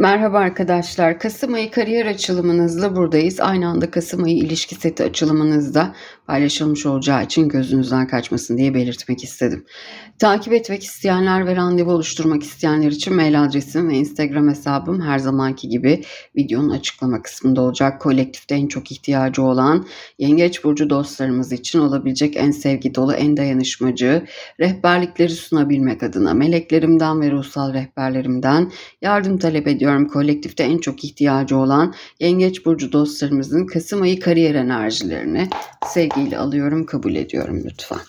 Merhaba arkadaşlar. Kasım ayı kariyer açılımınızla buradayız. Aynı anda Kasım ayı ilişki seti açılımınızda paylaşılmış olacağı için gözünüzden kaçmasın diye belirtmek istedim. Takip etmek isteyenler ve randevu oluşturmak isteyenler için mail adresim ve Instagram hesabım her zamanki gibi videonun açıklama kısmında olacak. Kolektifte en çok ihtiyacı olan Yengeç Burcu dostlarımız için olabilecek en sevgi dolu, en dayanışmacı rehberlikleri sunabilmek adına meleklerimden ve ruhsal rehberlerimden yardım talep ediyorum. Kolektifte en çok ihtiyacı olan Yengeç Burcu dostlarımızın Kasım ayı kariyer enerjilerini sevgiyle alıyorum, kabul ediyorum lütfen.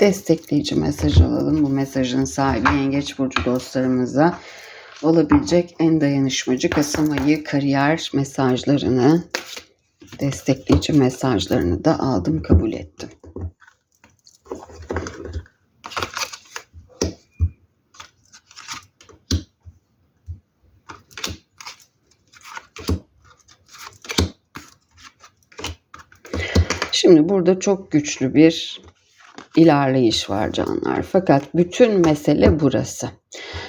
Destekleyici mesaj alalım. Bu mesajın sahibi Yengeç Burcu dostlarımıza olabilecek en dayanışmacı Kasım ayı kariyer mesajlarını, destekleyici mesajlarını da aldım, kabul ettim. Şimdi burada çok güçlü bir ilerleyiş var canlar. Fakat bütün mesele burası.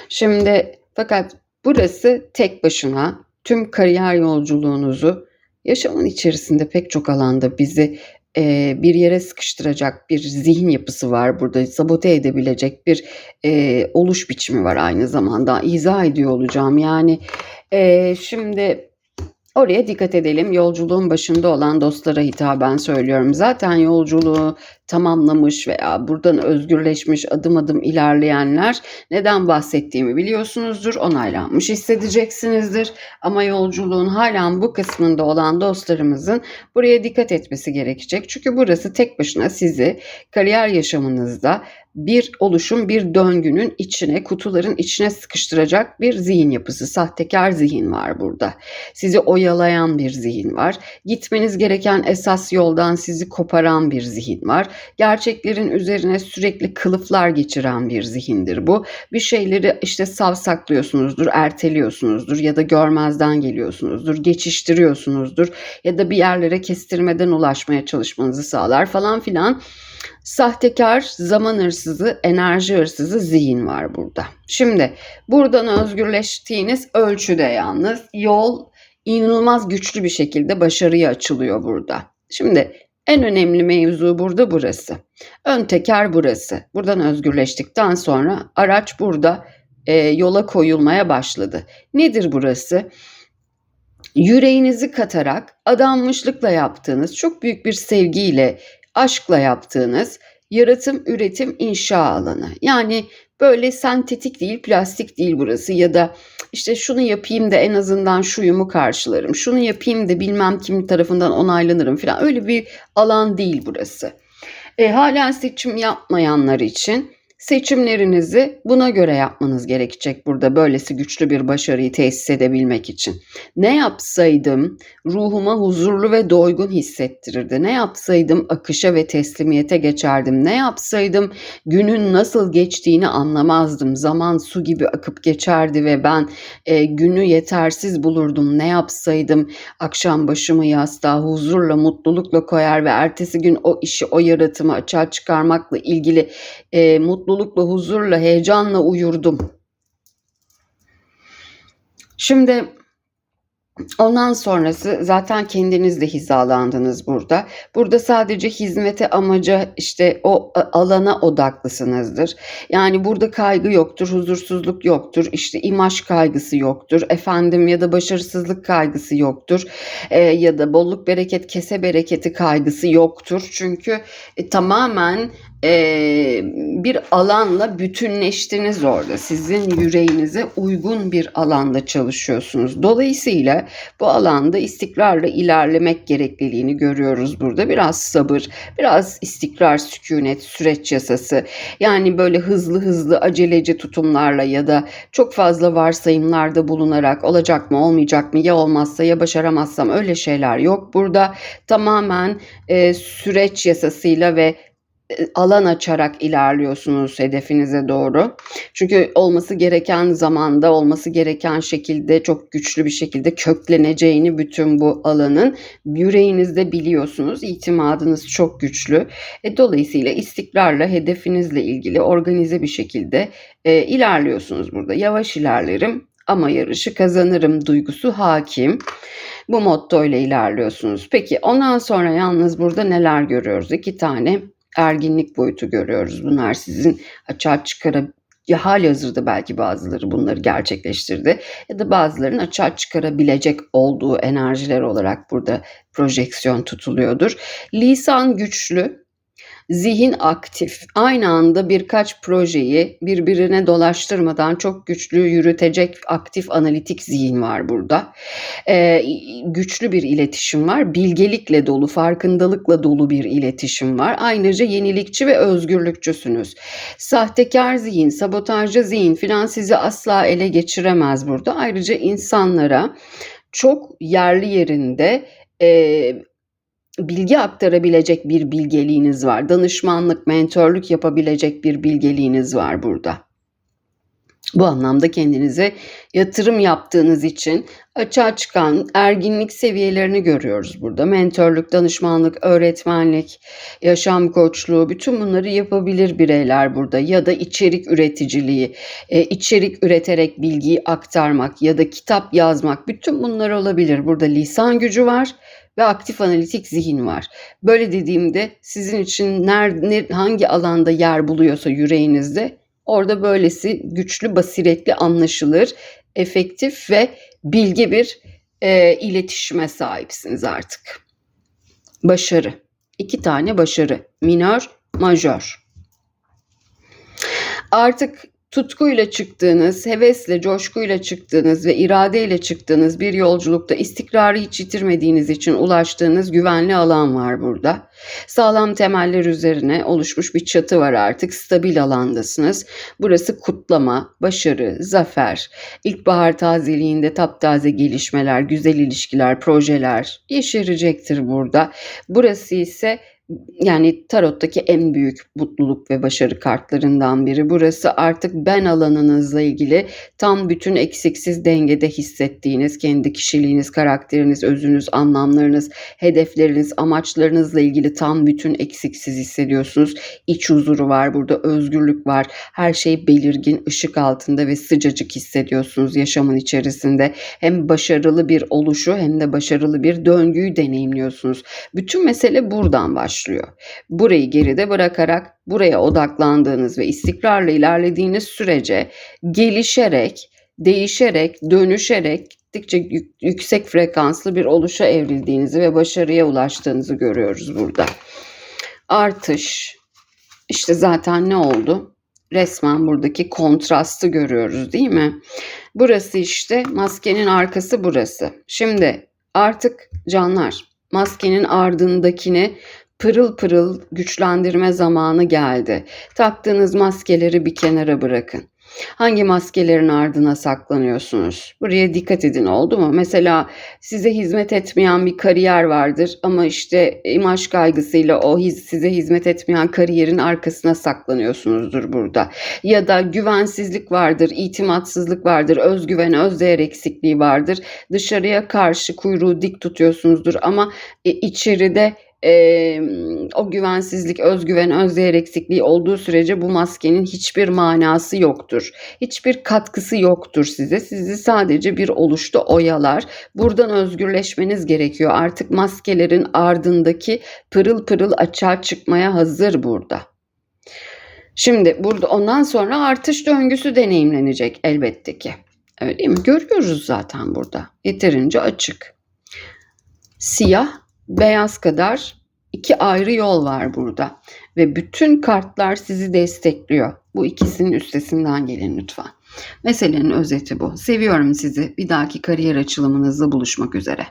Şimdi fakat burası tek başına tüm kariyer yolculuğunuzu yaşamın içerisinde pek çok alanda bizi e, bir yere sıkıştıracak bir zihin yapısı var burada. Sabote edebilecek bir e, oluş biçimi var aynı zamanda. İzah ediyor olacağım. Yani e, şimdi Oraya dikkat edelim. Yolculuğun başında olan dostlara hitaben söylüyorum. Zaten yolculuğu tamamlamış veya buradan özgürleşmiş adım adım ilerleyenler neden bahsettiğimi biliyorsunuzdur. Onaylanmış hissedeceksinizdir. Ama yolculuğun hala bu kısmında olan dostlarımızın buraya dikkat etmesi gerekecek. Çünkü burası tek başına sizi kariyer yaşamınızda bir oluşum, bir döngünün içine, kutuların içine sıkıştıracak bir zihin yapısı, sahtekar zihin var burada. Sizi oyalayan bir zihin var. Gitmeniz gereken esas yoldan sizi koparan bir zihin var. Gerçeklerin üzerine sürekli kılıflar geçiren bir zihindir bu. Bir şeyleri işte savsaklıyorsunuzdur, erteliyorsunuzdur ya da görmezden geliyorsunuzdur, geçiştiriyorsunuzdur ya da bir yerlere kestirmeden ulaşmaya çalışmanızı sağlar falan filan. Sahtekar, zaman hırsızı, enerji hırsızı zihin var burada. Şimdi buradan özgürleştiğiniz ölçüde yalnız yol inanılmaz güçlü bir şekilde başarıya açılıyor burada. Şimdi en önemli mevzu burada burası. Ön teker burası. Buradan özgürleştikten sonra araç burada e, yola koyulmaya başladı. Nedir burası? Yüreğinizi katarak adanmışlıkla yaptığınız çok büyük bir sevgiyle aşkla yaptığınız yaratım, üretim, inşa alanı. Yani böyle sentetik değil, plastik değil burası ya da işte şunu yapayım da en azından şuyumu karşılarım. Şunu yapayım da bilmem kim tarafından onaylanırım falan. Öyle bir alan değil burası. E, halen seçim yapmayanlar için Seçimlerinizi buna göre yapmanız gerekecek burada böylesi güçlü bir başarıyı tesis edebilmek için. Ne yapsaydım ruhuma huzurlu ve doygun hissettirirdi. Ne yapsaydım akışa ve teslimiyete geçerdim. Ne yapsaydım günün nasıl geçtiğini anlamazdım. Zaman su gibi akıp geçerdi ve ben e, günü yetersiz bulurdum. Ne yapsaydım akşam başımı yastığa huzurla, mutlulukla koyar ve ertesi gün o işi, o yaratımı açığa çıkarmakla ilgili e, mutluluk mutlulukla, huzurla, heyecanla uyurdum. Şimdi Ondan sonrası zaten kendiniz de hizalandınız burada. Burada sadece hizmete amaca işte o alana odaklısınızdır. Yani burada kaygı yoktur, huzursuzluk yoktur, işte imaj kaygısı yoktur, efendim ya da başarısızlık kaygısı yoktur e, ya da bolluk bereket kese bereketi kaygısı yoktur. Çünkü e, tamamen e, bir alanla bütünleştiniz orada. Sizin yüreğinize uygun bir alanda çalışıyorsunuz. Dolayısıyla bu alanda istikrarla ilerlemek gerekliliğini görüyoruz burada. Biraz sabır, biraz istikrar, sükunet, süreç yasası. Yani böyle hızlı hızlı aceleci tutumlarla ya da çok fazla varsayımlarda bulunarak olacak mı olmayacak mı ya olmazsa ya başaramazsam öyle şeyler yok. Burada tamamen e, süreç yasasıyla ve alan açarak ilerliyorsunuz hedefinize doğru. Çünkü olması gereken zamanda, olması gereken şekilde çok güçlü bir şekilde kökleneceğini bütün bu alanın yüreğinizde biliyorsunuz. İtimadınız çok güçlü. E, dolayısıyla istikrarla hedefinizle ilgili organize bir şekilde e, ilerliyorsunuz burada. Yavaş ilerlerim ama yarışı kazanırım duygusu hakim. Bu motto ile ilerliyorsunuz. Peki ondan sonra yalnız burada neler görüyoruz? İki tane erginlik boyutu görüyoruz. Bunlar sizin açığa çıkarab ya hali hazırda belki bazıları bunları gerçekleştirdi ya da bazılarının açığa çıkarabilecek olduğu enerjiler olarak burada projeksiyon tutuluyordur. Lisan güçlü, Zihin aktif. Aynı anda birkaç projeyi birbirine dolaştırmadan çok güçlü yürütecek aktif analitik zihin var burada. Ee, güçlü bir iletişim var. Bilgelikle dolu, farkındalıkla dolu bir iletişim var. Ayrıca yenilikçi ve özgürlükçüsünüz. Sahtekar zihin, sabotajcı zihin filan sizi asla ele geçiremez burada. Ayrıca insanlara çok yerli yerinde e, bilgi aktarabilecek bir bilgeliğiniz var. Danışmanlık, mentörlük yapabilecek bir bilgeliğiniz var burada. Bu anlamda kendinize yatırım yaptığınız için açığa çıkan erginlik seviyelerini görüyoruz burada. Mentörlük, danışmanlık, öğretmenlik, yaşam koçluğu bütün bunları yapabilir bireyler burada. Ya da içerik üreticiliği, e, içerik üreterek bilgiyi aktarmak ya da kitap yazmak bütün bunlar olabilir. Burada lisan gücü var ve aktif analitik zihin var. Böyle dediğimde sizin için nerede, hangi alanda yer buluyorsa yüreğinizde orada böylesi güçlü, basiretli, anlaşılır, efektif ve bilgi bir e, iletişime sahipsiniz artık. Başarı. İki tane başarı. Minör, majör. Artık tutkuyla çıktığınız, hevesle, coşkuyla çıktığınız ve iradeyle çıktığınız bir yolculukta istikrarı hiç yitirmediğiniz için ulaştığınız güvenli alan var burada. Sağlam temeller üzerine oluşmuş bir çatı var artık. Stabil alandasınız. Burası kutlama, başarı, zafer, ilkbahar tazeliğinde taptaze gelişmeler, güzel ilişkiler, projeler yeşerecektir burada. Burası ise yani tarottaki en büyük mutluluk ve başarı kartlarından biri. Burası artık ben alanınızla ilgili tam bütün eksiksiz dengede hissettiğiniz kendi kişiliğiniz, karakteriniz, özünüz, anlamlarınız, hedefleriniz, amaçlarınızla ilgili tam bütün eksiksiz hissediyorsunuz. İç huzuru var burada, özgürlük var. Her şey belirgin, ışık altında ve sıcacık hissediyorsunuz yaşamın içerisinde. Hem başarılı bir oluşu hem de başarılı bir döngüyü deneyimliyorsunuz. Bütün mesele buradan başlıyor başlıyor. Burayı geride bırakarak buraya odaklandığınız ve istikrarla ilerlediğiniz sürece gelişerek, değişerek, dönüşerek gittikçe yüksek frekanslı bir oluşa evrildiğinizi ve başarıya ulaştığınızı görüyoruz burada. Artış. İşte zaten ne oldu? Resmen buradaki kontrastı görüyoruz değil mi? Burası işte maskenin arkası burası. Şimdi artık canlar maskenin ardındakini pırıl pırıl güçlendirme zamanı geldi. Taktığınız maskeleri bir kenara bırakın. Hangi maskelerin ardına saklanıyorsunuz? Buraya dikkat edin oldu mu? Mesela size hizmet etmeyen bir kariyer vardır ama işte imaj kaygısıyla o size hizmet etmeyen kariyerin arkasına saklanıyorsunuzdur burada. Ya da güvensizlik vardır, itimatsızlık vardır, özgüven, özdeğer eksikliği vardır. Dışarıya karşı kuyruğu dik tutuyorsunuzdur ama e, içeride e, o güvensizlik, özgüven, özdeğer eksikliği olduğu sürece bu maskenin hiçbir manası yoktur. Hiçbir katkısı yoktur size. Sizi sadece bir oluşta oyalar. Buradan özgürleşmeniz gerekiyor. Artık maskelerin ardındaki pırıl pırıl açığa çıkmaya hazır burada. Şimdi burada ondan sonra artış döngüsü deneyimlenecek elbette ki. Öyle değil mi? Görüyoruz zaten burada. Yeterince açık. Siyah beyaz kadar iki ayrı yol var burada. Ve bütün kartlar sizi destekliyor. Bu ikisinin üstesinden gelin lütfen. Meselenin özeti bu. Seviyorum sizi. Bir dahaki kariyer açılımınızda buluşmak üzere.